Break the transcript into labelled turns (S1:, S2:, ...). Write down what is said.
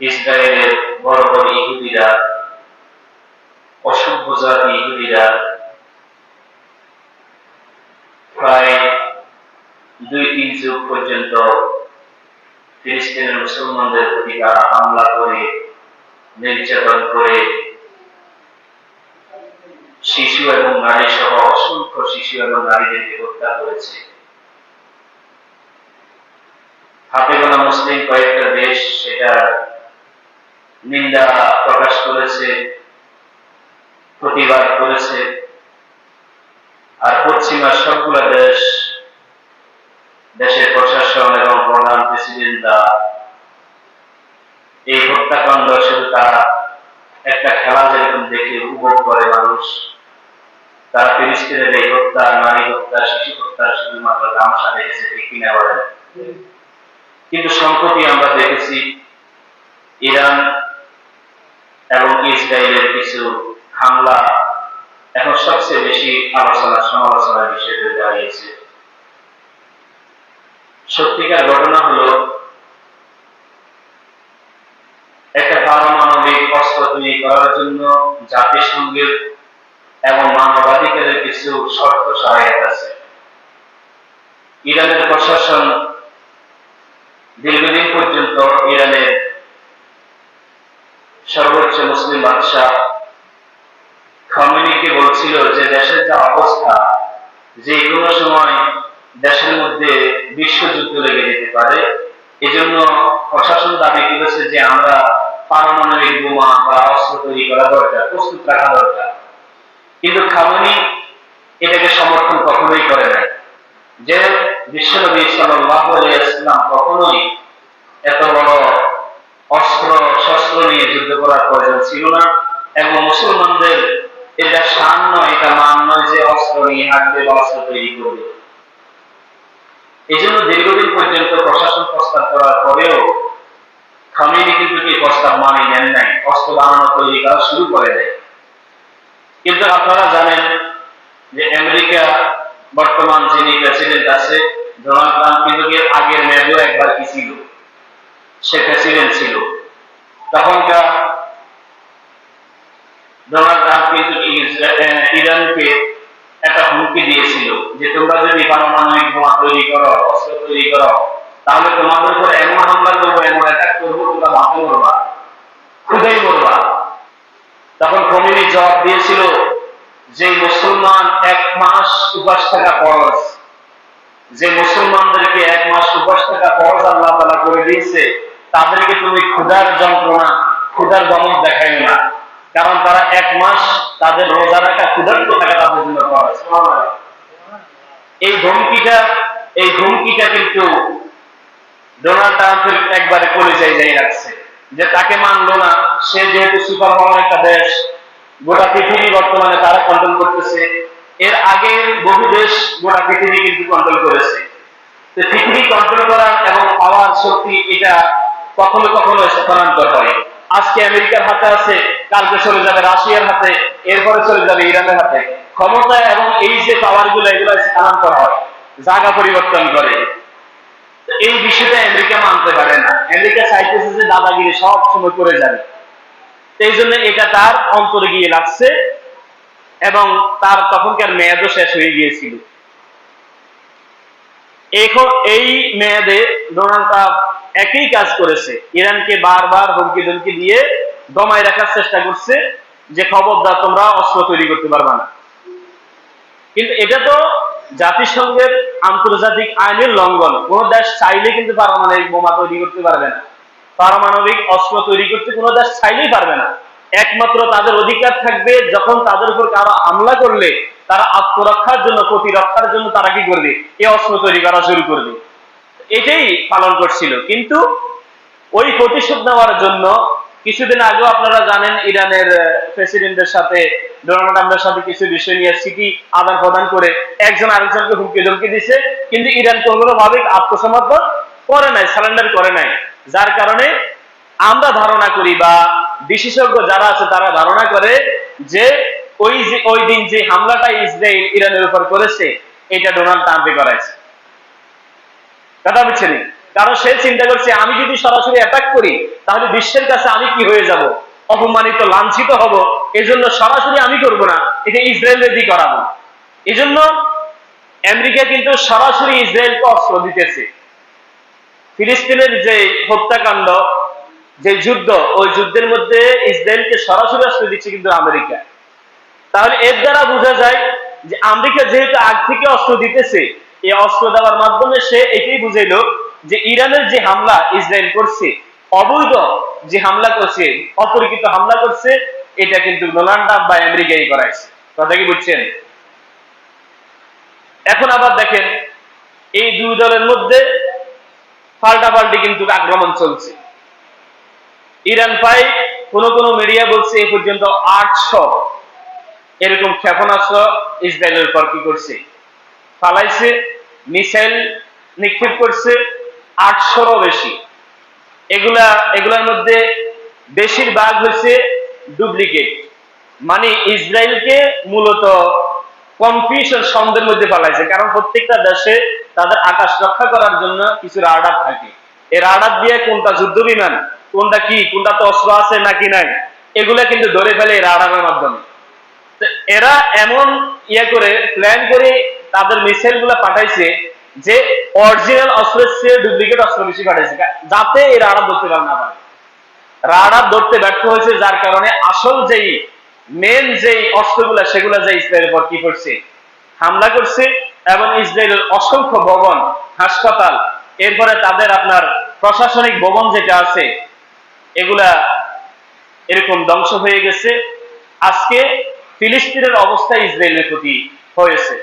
S1: ইসরায়েলের বড় বড় ইহুদিরা, অসভ্য জাতি ইহুদিরা প্রায় দুই তিন যুগ পর্যন্ত ফিলিস্তিনের মুসলমানদের প্রতি তারা হামলা করে, নির্যাতন করে, শিশু এবং নারী সহ অসংখ্য শিশু এবং নারীদেরকে হত্যা করেছে। হাতে গোনা মুসলিম কয়েকটা দেশ সেটা নিন্দা প্রকাশ করেছে প্রতিবাদ করেছে। আর পশ্চিমা সবগুলো দেশ দেশের প্রশাসন এবং প্রধান প্রেসিডেন্টরা এই হত্যাকাণ্ড শুধু তারা একটা খেলা যেরকম দেখে উপভোগ করে মানুষ তারা ফিলিস্তিনের এই হত্যা নারী হত্যা শিশু হত্যা শুধুমাত্র তামাশা দেখেছে ঠিক কিনা বলেন? কিন্তু সম্প্রতি আমরা দেখেছি ইরান এবং ইসরায়েলের কিছু হামলা এখন সবচেয়ে বেশি আলোচনা, সমালোচনার বিষয় হয়ে দাঁড়িয়েছে। সত্যিকার ঘটনা হলো, একটা পারমাণবিক অস্ত্র তৈরি করার জন্য জাতিসংঘের এবং মানবাধিকারের কিছু শর্ত সহায়তা আছে। ইরানের প্রশাসন দীর্ঘদিন পর্যন্ত ইরানের সর্বোচ্চ মুসলিম বাদশাহ খমিনিকে বলছিল যে দেশের যা অবস্থা, যে কোনো সময় দেশের মধ্যে বিশ্বযুদ্ধ লেগে যেতে পারে। এজন্য প্রশাসন দাবি করেছে যে আমরা পারমাণবিক বোমা বা অস্ত্র তৈরি করা দরকার, প্রস্তুত রাখা দরকার। কিন্তু খামানি এটাকে সমর্থন কখনোই করে নাই। যে বিশ্বনবী সাল্লাল্লাহু আলাইহি ওয়াসাল্লাম কখনোই এত বড় অস্ত্র করার প্রয়োজন ছিল না। এবং মুসলমানদের এটা শান নয়, এটা মান নয় যে অস্ত্র নিয়ে হাঁটবে বা অস্ত্র তৈরি করবে। এই জন্য দীর্ঘদিন পর্যন্ত প্রশাসন প্রস্তাব করার পরেও খামিনি কিন্তু এই প্রস্তাব মানে নেন নাই, অস্ত্র বানানো তৈরি করা শুরু করে দেয়। কিন্তু আপনারা জানেন যে আমেরিকা, বর্তমান যিনি প্রেসিডেন্ট আছে, ডোনাল্ড ট্রাম্প কিন্তু আগের মেয়াদেও একবার কি ছিল? সে প্রেসিডেন্ট ছিল। তখনকার ডোনাল্ড ইরানকে একটা হুমকি দিয়েছিল যে তোমরা যদি পারমাণবিক বোমা তৈরি করো, অস্ত্র তৈরি করো, তাহলে তোমাদের উপর এমন হামলা করব, এমন অ্যাটাক করব, তোমরা মরবা মরবা। তখন জবাব দিয়েছিল যে মুসলমান এক মাস উপাস থাকা ফরজ। যে মুসলমানদেরকে এক মাস উপাস থাকা ফরজ আল্লাহ তাআলা করে দিয়েছে, তাদেরকে তুমি ক্ষুধার যন্ত্রণা, ক্ষুধার দমন দেখাই না। কারণ তারা এক মাস তাদের রোজা রাখা ক্ষুধার্ত থাকা তাদের জন্য এই ধমকিটা এই ধমকিটা কিন্তু ডোনাল্ড ট্রাম্পের একবারে কলেজায় যাই রাখছে। যে তাকে মানলো না, সে যেহেতু সুপার পাওয়ার একটা দেশ, গোটা পৃথিবী বর্তমানে তারা কন্ট্রোল করতেছে। এর আগে বহু দেশ গোটা পৃথিবী কিন্তু কন্ট্রোল করেছে। তো পৃথিবী কন্ট্রোল করার এবং পাওয়ার শক্তি এটা কখনো কখনো স্থানান্তর হয়। আজকে আমেরিকার হাতে আছে কালকে চলে যাবে রাশিয়ার হাতে, এরপরে চলে যাবে ইরানের হাতে। ক্ষমতা এবং এই যে পাওয়ারগুলো, এগুলো স্থানান্তর হয়, জায়গা পরিবর্তন করে। এই বিষয়টা আমেরিকা মানতে পারে না। আমেরিকা চাইতেছে যে দাদাগিরি সব সময় করে যাবে। এই জন্য এটা তার অন্তরে গিয়ে লাগছে এবং তার তখনকার মেয়াদও শেষ হয়ে গিয়েছিল। এখন এই মেয়াদে ডোনাল্ড ট্রাম্প একই কাজ করেছে। ইরানকে বারবার হুমকি ধমকি দিয়ে দমায় রাখার চেষ্টা করছে যে খবরদার তোমরা অস্ত্র তৈরি করতে পারবে না। কিন্তু এটা তো জাতিসংঘের আন্তর্জাতিক আইনের লঙ্ঘন। কোন দেশ চাইলে কিন্তু পারমাণবিক বোমা তৈরি করতে পারবে না। পারমাণবিক অস্ত্র তৈরি করতে কোনো দেশ চাইলেই পারবে না। একমাত্র তাদের অধিকার থাকবে যখন তাদের উপর কারও হামলা করলে তারা আত্মরক্ষার জন্য, প্রতিরক্ষার জন্য তারা কি করবে? এই অস্ত্র তৈরি করা শুরু করবে। এটাই পালন করছিল। কিন্তু ওই প্রতিশোধ নেওয়ার জন্য কিছুদিন আগেও আপনারা জানেন ইরানের প্রেসিডেন্টের সাথে, ডোনাল্ড ট্রাম্পের সাথে কিছু বিষয় নিয়ে সিটি আদান প্রদান করে একজন আরেকজনকে হুমকি ধমকি দিছে। কিন্তু ইরান কোনো ভাবে আত্মসমর্পণ করে নাই সারেন্ডার করে নাই। যার কারণে আমরা ধারণা করি বা বিশেষজ্ঞ যারা আছে তারা ধারণা করে যে ওই যে, ওই দিন যে হামলাটা ইসরায়েল ইরানের উপর করেছে, এটা ডোনাল্ড ট্রাম্পে করাইছে কথা বুঝছেন?
S2: কারণ সে চিন্তা করছে, আমি যদি সরাসরি অ্যাটাক করি, তাহলে বিশ্বের কাছে আমি কি হয়ে যাব? অপমানিত, লাঞ্ছিত হব। এজন্য সরাসরি আমি করব না, এটা ইসরায়েলের দিকে করাবো এজন্য আমেরিকা কিন্তু সরাসরি ইসরায়েলকে অস্ত্র দিতেছে। ফিলিস্তিনের যে হত্যাকাণ্ড, যে যুদ্ধ, ওই যুদ্ধের মধ্যে ইসরায়েলকে সরাসরি অস্ত্র দিচ্ছে কিন্তু আমেরিকা। তাহলে এর দ্বারা বোঝা যায় যে আমেরিকা যেহেতু আগ থেকে অস্ত্র দিতেছে, এই অস্ত্র দেওয়ার মাধ্যমে সে এটাই বুঝাইলো যে ইরানের যে হামলা ইসরায়েল করছে, অবৈধ যে হামলা করছে, অপরিচিত হামলা করছে, এটা কিন্তু ডোনাল্ড ট্রাম্প বা আমেরিকাই করাইছে। কথা কি বুঝছেন? এখন আবার দেখেন, এই দুই দলের মধ্যে পাল্টাপাল্টি কিন্তু আক্রমণ চলছে। ইরান পাই কোন কোন মিডিয়া বলছে, এ পর্যন্ত আটশো এরকম ক্ষেপণাস্ত্র ইসরায়েলের উপর কি করছে? ফালাইছে, মিসাইল নিক্ষেপ করছে আটশোরও বেশি। এগুলা, এগুলার মধ্যে বেশিরভাগ হচ্ছে ডুপ্লিকেট মানে ইসরায়েলকে মূলত কনফিউশন সন্দেহের মধ্যে ফেলাইছে, কারণ প্রত্যেকটা দেশে তাদের আকাশ রক্ষা করার জন্য কিছু রাডার থাকে। এই রাডার দিয়ে কোনটা যুদ্ধ বিমান কোনটা কি, কোনটা তো অস্ত্র আছে নাকি নাই, এগুলা কিন্তু ধরে ফেলে এই রাডারের মাধ্যমে। এরা এমন ইয়ে করে প্ল্যান করে তাদের মিসাইলগুলা পাঠাইছে যে অরিজিনাল অস্ত্রের চেয়ে ডুপ্লিকেট অস্ত্র বেশি পাঠাইছে যাতে এই রাডার ধরতে পারে না পারে। রাডার ধরতে ব্যর্থ হয়েছে যার কারণে আসল যেই মেন যেই অস্ত্রগুলা, সেগুলা যে ইসরায়েলের পর কি করছে, হামলা করছে এবং ইসরায়েলের অসংখ্য ভবন, হাসপাতাল, এরপরে তাদের আপনার প্রশাসনিক ভবন যেটা আছে, এগুলা এরকম ধ্বংস হয়ে গেছে। আজকে ফিলিস্তিনের অবস্থা ইসরায়েলের প্রতি হয়েছে।